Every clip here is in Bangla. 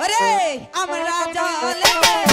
ওরে আমরা জলে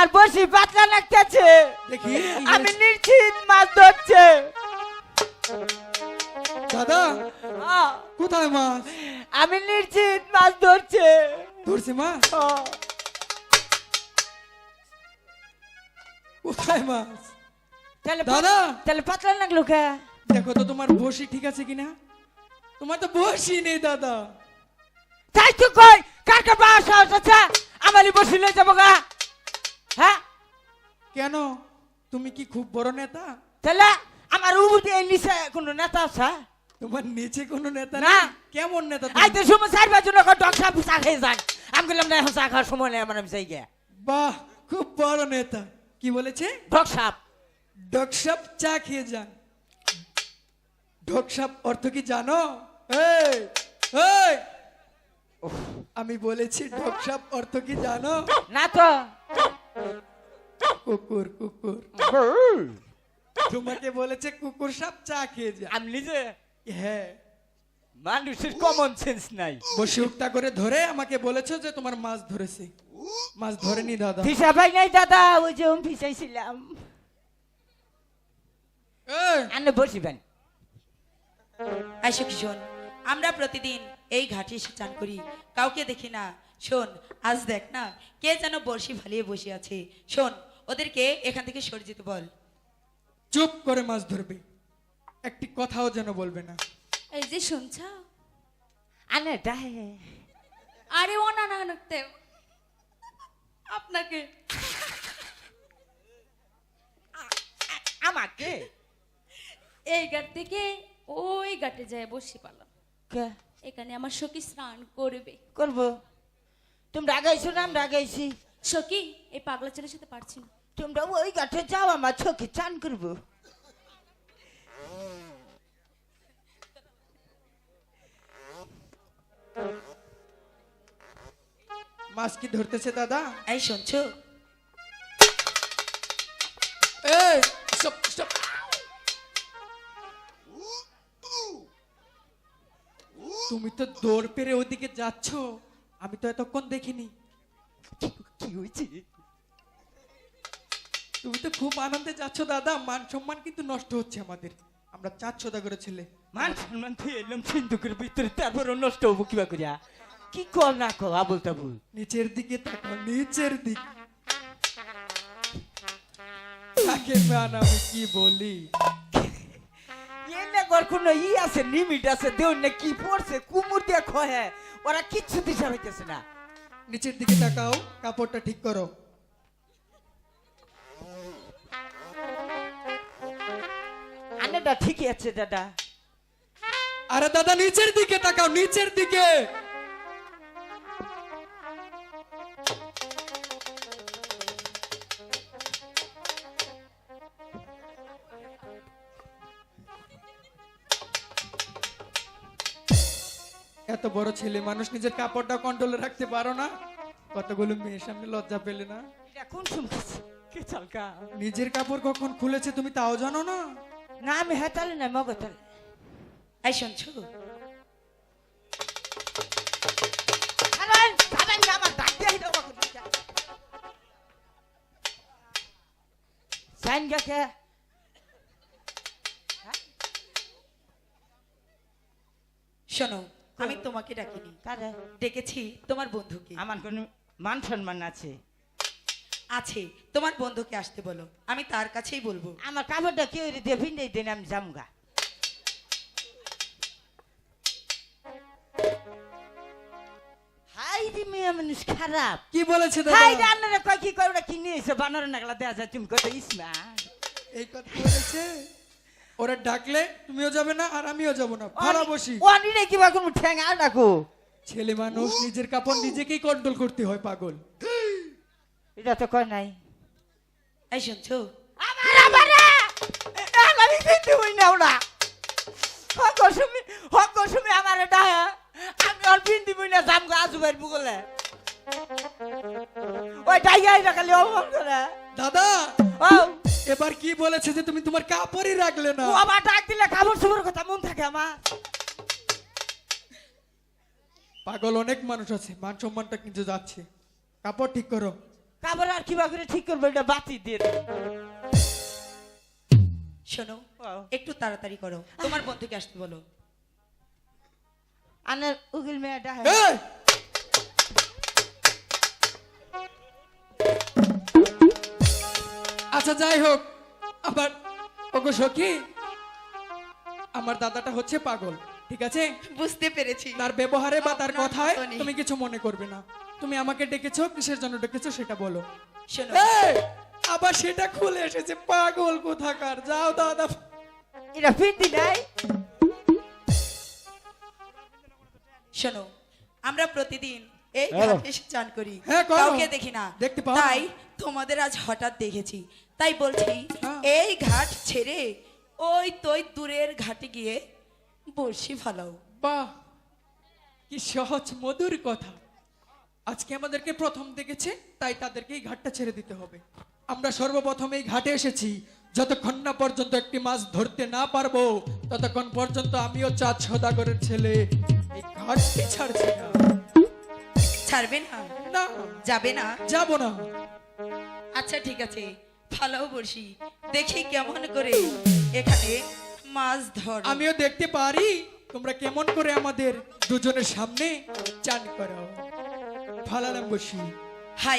আমার বসি পাতলা লাগতেছে। দেখি আমি নিশ্চিত মাছ ধরছে। কোথায় মাছ? আমি নিশ্চিত মাছ ধরছে। ধরছে ও, কোথায় মাছ? তাহলে দাদা! তাহলে পাতলা লাগল কে? দেখো তো তোমার বসি ঠিক আছে কিনা? তোমার তো বসি নেই দাদা। তাই তো কই কার বাস আছে? আমারই বসিলে যাব গা। হ্যাঁ? কেন? তুমি কি খুব বড় নেতা? তাহলে আমার উবুতে এই নিচে কোনো নেতা আছে? তোমার নিচে কোনো নেতা না। কেমন নেতা আই তো সময় চার বাজু না ডক সাপ চা খেয়ে যান আমি বললাম না এখন চা খাওয়ার সময় নেই আমার আমি চাই গে বাহ খুব বড় নেতা। কি বলেছে? ডক সাপ। ঢকসাপ চা খেয়ে যান। ঢকসাপ অর্থ কি জানো? এই এই। আমি বলেছি ঢকসাপ অর্থ কি জানো? না তো। কুকুর কুকুর। তোমাকে বলেছে কুকুর সাপ চা খেয়ে যা আমি নিজে? হ্যাঁ। মানুষের কমন সেন্স নাই। বসে উঠটা করে ধরে আমাকে বলেছ যে তোমার মাছ ধরেছে। মাছ ধরেনি দাদা। ফিসা ভাই নাই দাদা ওই যে আমি ফিসাইছিলাম আনে বসিবেন। আইসো কিশোর আমরা প্রতিদিন এই ঘাটে এসে চান করি। কাউকে দেখি না শোন আজ দেখ না কে যেন বড়শি ভালিয়ে বসে আছে। শোন ওদেরকে এখান থেকে সরে যেতে বল। চুপ করে মাছ ধরবে। একটি কথাও যেন বলবে না। এই যে শুনছ? আনে ডাহে আরে ও না না নাকতে আপনাকে। আমাকে? এই ঘাট থেকে ওই ঘাটে যায় বসে পালাম কে? এখানে আমার সখী স্নান করবে। করব? তোমরা আগাইছো না আমরা আগাইছি সখী এই পাগলা ছেলের সাথে পারছি না। তোমরা ওই গাঠে যাও আমার চোখে চান করব মাছ কি ধরতেছে দাদা এই শুনছো এই. তুমি তো দৌড় পেরে ওদিকে যাচ্ছ আমি তো এতক্ষণ দেখিনি। কি হয়েছে? তুমি তো খুব আনন্দে যাচ্ছ দাদা। মান সম্মান কিন্তু নষ্ট হচ্ছে আমাদের। আমরা চার ছদা করে ছেলে মান সম্মান তুই এলাম সিন্ধুকের ভিতরে তারপরে নষ্ট হব কিবা করিয়া কি কর না কর আবুল তাবুল নিচের দিকে তাকাও নিচের দিকে। তাকে ম্যান আমি কি বলি? এনে কোন ই আছে লিমিট আছে দেউ না কি পড়ছে কুমুর দিয়ে খয়ে ওরা কিচ্ছু দিশা হইতেছে না। নিচের দিকে তাকাও কাপড়টা ঠিক করো। আনেটা ঠিকই আছে দাদা। আরে দাদা নিচের দিকে তাকাও নিচের দিকে। এত বড় ছেলে মানুষ নিজের কাপড়টা কন্ট্রোলে রাখতে পারো না। কতগুলো মেয়ের সামনে লজ্জা পেলে না? এটা কোন শুনতেছে। কে চালকা? নিজের কাপড় কখন খুলেছে তুমি তাও জানো না? না আমি হেতালে না মগতালে এই শুনছো সাইন গাকে শোনো আমি তোমাকে ডাকিনি। কারে ডেকেছি তোমার বন্ধুকে। আমার কোন মান সম্মান আছে? আছে। তোমার বন্ধুকে আসতে বলো। আমি তার কাছেই বলব। আমার কাপড়টা কেউ দিয়ে ভিন্ডে দিন আমি জামগা মানুষ খারাপ। কি বলেছে হাই দাদা রান্নারে কয় কি কয় ওরা কি নিয়ে এসে বানর নাগলা দেয়া যায় তুমি কত ইসমা এই কথা বলেছে? ওরা ডাকলে তুমিও যাবে না আর আমিও যাব না। ভাড়া বসি। ও নিরে কিবা কোন ঠ্যাং আর ডাকো। ছেলে মানুষ নিজের কাপড় নিজেকেই কন্ট্রোল করতে হয় পাগল। এটা তো কয় নাই। এই শুনছো? আমার আমারে আমি কিন্তু হই না ওরা। হক সুমি হক সুমি আমার এটা আমি অল পিন্দি বই না আজুবের বুগলে ওই ডাইয়াই রাখালে অমন করে। দাদা! ও। এবার কি বলেছে যে তুমি তোমার কাপড়ই রাখলে না? ও আবার ডাক দিলে কাপড় চোপড় কথা মন থাকে আমার। পাগল অনেক মানুষ আছে মান সম্মানটা কিন্তু যাচ্ছে। কাপড় ঠিক করো। কাপড় আর কিবা করে ঠিক করব এটা বাতি দিয়ে। শোনো একটু তাড়াতাড়ি করো। তোমার বন্ধুকে আসতে বলো। আনের উকিল মেয়ে আচ্ছা যাই হোক আবার ওগো সখী আমার দাদাটা হচ্ছে পাগল ঠিক আছে? বুঝতে পেরেছি। তার ব্যবহারে বা তার কথায় তুমি কিছু মনে করবে না। তুমি আমাকে ডেকেছো কিসের জন্য ডেকেছো সেটা বলো। শোনো। আবার সেটা খুলে এসেছে পাগল কোথাকার? যাও দাদা। এটা ফিরতি নাই। শোনো আমরা প্রতিদিন এই হ্যালো। ঘাটে এসে চান করি। হ্যাঁ, কাউকে দেখি না? তাই তোমাদের আজ হঠাৎ দেখেছি। তাই বলছি হ্যাঁ। এই ঘাট ছেড়ে ওই তৈ দূরের ঘাটে গিয়ে বড়শি ফালাও। বাহ কি সহজ মধুর কথা। আজকে আমাদেরকে প্রথম দেখেছে তাই তাদেরকে এই ঘাটটা ছেড়ে দিতে হবে। আমরা সর্বপ্রথম এই ঘাটে এসেছি। যতক্ষণ না পর্যন্ত একটি মাছ ধরতে না পারব ততক্ষণ পর্যন্ত আমিও চাঁদ সদাগরের ছেলে এই ঘাটটি ছাড়ছি না। ছাড়বে না? না। যাবে না? যাব না। আচ্ছা ঠিক আছে। ফালাও বসি দেখি কেমন করে এখানে মাছ ধর। আমিও দেখতে পারি। তোমরা কেমন করে আমাদের দুজনের সামনে চান করাও ফালালাম বসি হাই।